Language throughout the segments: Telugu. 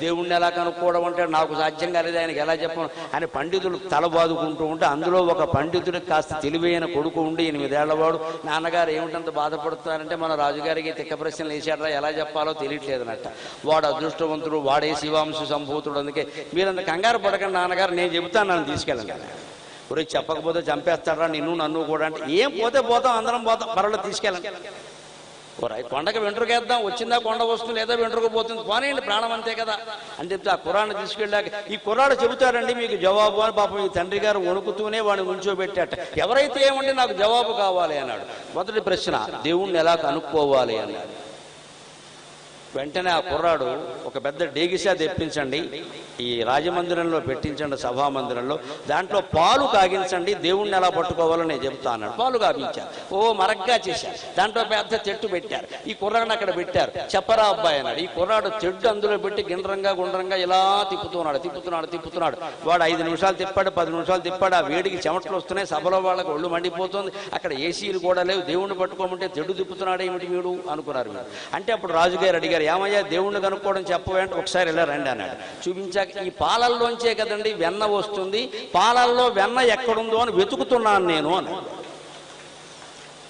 దేవుణ్ణి ఎలా కనుక్కోవడం అంటే నాకు సాధ్యం కాలేదు ఆయనకి ఎలా చెప్పను అని పండితులు తల బాదుకుంటూ ఉంటే అందులో ఒక పండితుడికి కాస్త తెలివైన కొడుకు ఉండి ఎనిమిదేళ్ళవాడు నాన్నగారు ఏమిటంత బాధపడుతున్నారంటే మన రాజుగారికి తిక్క ప్రశ్నలు వేసాడరా ఎలా చెప్పాలో తెలియట్లేదనట వాడు అదృష్టవంతుడు వాడే శివాంశ సంభూతుడు అందుకే మీరంత కంగారు పడకండి నాన్నగారు నేను చెబుతాను నన్ను తీసుకెళ్ళండి గురించి చెప్పకపోతే చంపేస్తాడరా నిన్ను నన్ను కూడా అంటే ఏం పోతే పోతాం అందరం పోతాం పర్వాలేదు తీసుకెళ్ళండి. కొండకి వెంట్రుకేద్దాం వచ్చిందా కొండ వస్తుంది లేదా వెంట్రుకపోతుంది పోనీయండి ప్రాణం అంతే కదా. అని చెప్తే ఆ కురాన్ని తీసుకెళ్ళాక ఈ కుర్రాడు చెబుతాడండి మీకు జవాబు అని పాపం ఈ తండ్రి గారు వణుకుతూనే వాడిని ఉంచోబెట్టాట. ఎవరైతే ఏమంటే నాకు జవాబు కావాలి అన్నాడు. మొదటి ప్రశ్న దేవుణ్ణి ఎలా కనుక్కోవాలి అన్నాడు. వెంటనే ఆ కుర్రాడు ఒక పెద్ద డేగిసా తెప్పించండి. ఈ రాజమందిరంలో పెట్టించండి సభామందిరంలో. దాంట్లో పాలు కాగించండి దేవుణ్ణి ఎలా పట్టుకోవాలో నేను చెబుతా అన్నాడు. పాలు కాగించారు ఓ మరగ్గా చేశారు దాంట్లో పెద్ద చెట్టు పెట్టారు. ఈ కుర్రాడిని అక్కడ పెట్టారు. చెప్పరా అబ్బాయి అన్నాడు. ఈ కుర్రాడు చెట్టు అందులో పెట్టి గిండ్రంగా గుండ్రంగా ఇలా తిప్పుతున్నాడు తిప్పుతున్నాడు తిప్పుతున్నాడు. వాడు ఐదు నిమిషాలు తిప్పాడు పది నిమిషాలు తిప్పాడు. ఆ వేడికి చెమటలు వస్తున్నాయి. సభలో వాళ్ళకి ఒళ్ళు మండిపోతుంది. అక్కడ ఏసీలు కూడా లేవు. దేవుణ్ణి పట్టుకోమంటే తెడ్డు తిప్పుతున్నాడు ఏమిటి వీడు? అనుకున్నారు అంటే అప్పుడు రాజుగారు అడిగారు ఏమయ్యా దేవుణ్ణి కనుక్కోవడం చెప్పవేంటే? ఒకసారి ఇలా రండి అన్నాడు. చూపించాక ఈ పాలల్లోంచే కదండి వెన్న వస్తుంది. పాలల్లో వెన్న ఎక్కడుందో అని వెతుకుతున్నాను నేను అన్నాడు.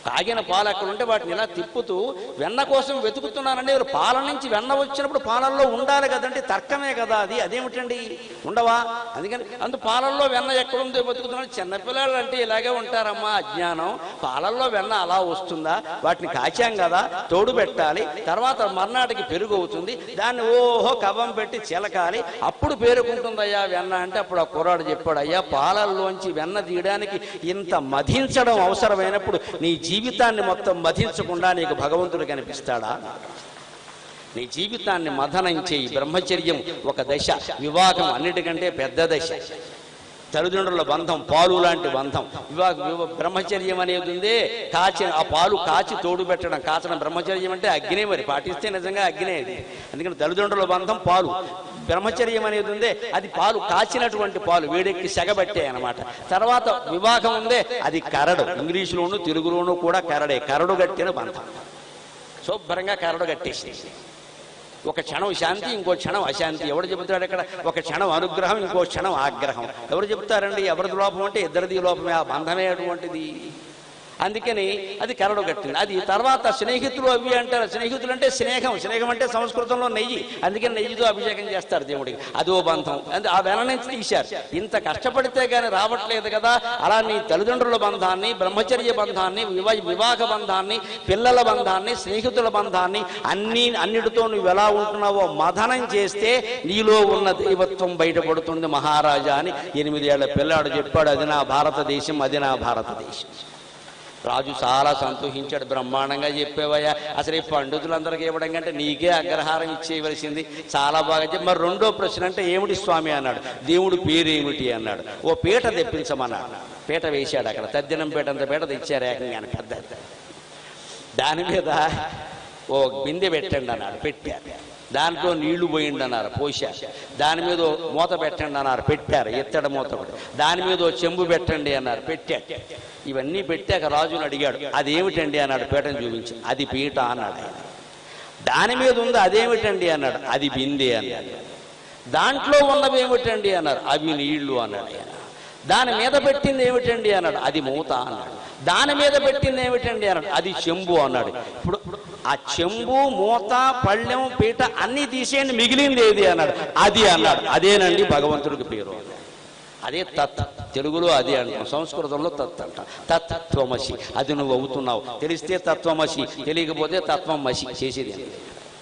తాగిన పాలు అక్కడ ఉంటే వాటిని ఇలా తిప్పుతూ వెన్న కోసం వెతుకుతున్నానండి. పాల నుంచి వెన్న వచ్చినప్పుడు పాలల్లో ఉండాలి కదండి తర్కమే కదా అది. అదేమిటండి? ఉండవా? అందుకని అందు పాలల్లో వెన్న ఎక్కడుందో వెతుకుతున్నాను. చిన్నపిల్లలు అంటే ఇలాగే ఉంటారమ్మా అజ్ఞానం. పాలల్లో వెన్న అలా వస్తుందా? వాటిని కాచాం కదా తోడు పెట్టాలి. తర్వాత మర్నాటికి పెరుగు అవుతుంది. దాన్ని ఓహో కవం పెట్టి చిలకాలి. అప్పుడు పేరుకుంటుందయ్యా వెన్న అంటే అప్పుడు ఆ కుర్రాడు చెప్పాడు అయ్యా పాలల్లోంచి వెన్న తీయడానికి ఇంత మధించడం అవసరమైనప్పుడు నీ జీవితాన్ని మొత్తం మధించకుండా నీకు భగవంతుడు కనిపిస్తాడా? నీ జీవితాన్ని మథనం చేయి. బ్రహ్మచర్యం ఒక దశ. వివాహం అన్నిటికంటే పెద్ద దశ. తల్లిదండ్రుల బంధం పాలు లాంటి బంధం. వివాహ బ్రహ్మచర్యం అనేది ఉంది. కాచి ఆ పాలు కాచి తోడు పెట్టడం కాచడం బ్రహ్మచర్యం అంటే అగ్నే మరి. పాటిస్తే నిజంగా అగ్నే అది అందుకని తల్లిదండ్రుల బంధం పాలు. బ్రహ్మచర్యం అనేది ఉందే. అది పాలు కాచినటువంటి పాలు వేడెక్కి సెగబట్టే అనమాట తర్వాత వివాహం ఉందే. అది కరడు. ఇంగ్లీషులోను తెలుగులోను కూడా కరడే. కరడు కట్టిన బంధం. శుభ్రంగా కరడు కట్టేసి ఒక క్షణం శాంతి ఇంకో క్షణం అశాంతి. ఎవడు చెబుతాడు అక్కడ ఒక క్షణం అనుగ్రహం ఇంకో క్షణం ఆగ్రహం. ఎవరు చెప్తారండి ఎవరిది లోపం అంటే ఇద్దరిది లోపమే. ఆ బంధమే అటువంటిది. అందుకని అది కరడుగట్టింది అది తర్వాత స్నేహితులు అవి అంటారు. స్నేహితులు అంటే స్నేహం. స్నేహం అంటే సంస్కృతంలో నెయ్యి. అందుకని నెయ్యితో అభిషేకం చేస్తారు దేవుడికి. అదో బంధం. అంటే ఆ వెన నుంచి తీశారు. ఇంత కష్టపడితే కానీ రావట్లేదు కదా. అలా నీ తల్లిదండ్రుల బంధాన్ని బ్రహ్మచర్య బంధాన్ని వివా వివాహ బంధాన్ని పిల్లల బంధాన్ని స్నేహితుల బంధాన్ని అన్ని అన్నిటితో నువ్వు ఎలా ఉంటున్నావో మథనం చేస్తే నీలో ఉన్న దైవత్వం బయటపడుతుంది మహారాజా అని ఎనిమిదేళ్ళ పిల్లాడు చెప్పాడు. అది నా భారతదేశం అది నా భారతదేశం. రాజు చాలా సంతోషించాడు. బ్రహ్మాండంగా చెప్పేవయ్యా. అసలు ఈ పండితులందరికీ ఇవ్వడం కంటే నీకే అగ్రహారం ఇచ్చేయవలసింది. చాలా బాగా చెప్పి మరి రెండో ప్రశ్న అంటే ఏమిటి స్వామి? అన్నాడు. దేవుడు పేరేమిటి? అన్నాడు. ఓ పీట తెప్పించమన్నాడు. పీట వేశాడు అక్కడ. తద్దినం పీట అంత పీట తెచ్చారు ఏకంగా పెద్ద దాని మీద ఓ బిందె పెట్టండి అన్నాడు. పెట్టారు. దాంట్లో నీళ్ళు పోయిండి అన్నారు పోశారు. దాని మీద మూత పెట్టండి అన్నారు పెట్టారు ఎత్తడి మూత దాని మీద చెంబు పెట్టండి అన్నారు పెట్టాడు ఇవన్నీ పెట్టాక రాజుని అడిగాడు అది ఏమిటండి అన్నాడు పీటను చూపించి అది పీట అన్నాడు ఆయన. దాని మీద ఉంది అదేమిటండి? అన్నాడు. అది బిందె అన్నాడు. దాంట్లో ఉన్నవి ఏమిటండి? అన్నారు. అవి నీళ్ళు అన్నాడు ఆయన. దాని మీద పెట్టింది ఏమిటండి? అన్నాడు. అది మూత అన్నాడు. దాని మీద పెట్టింది ఏమిటండి? అన్నాడు. అది చెంబు అన్నాడు. ఇప్పుడు ఆ చెంబు మూత పళ్ళెం పీట అన్ని తీసేయండి మిగిలింది ఏది అన్నాడు. అది అన్నాడు. అదేనండి భగవంతుడికి పేరు. అదే తత్. తెలుగులో అది అంటాం సంస్కృతంలో తత్ అంటాం. తత్వమసి. అది నువ్వు అవుతున్నావు. తెలిస్తే తత్వమసి తెలియకపోతే తత్వం మసి చేసేది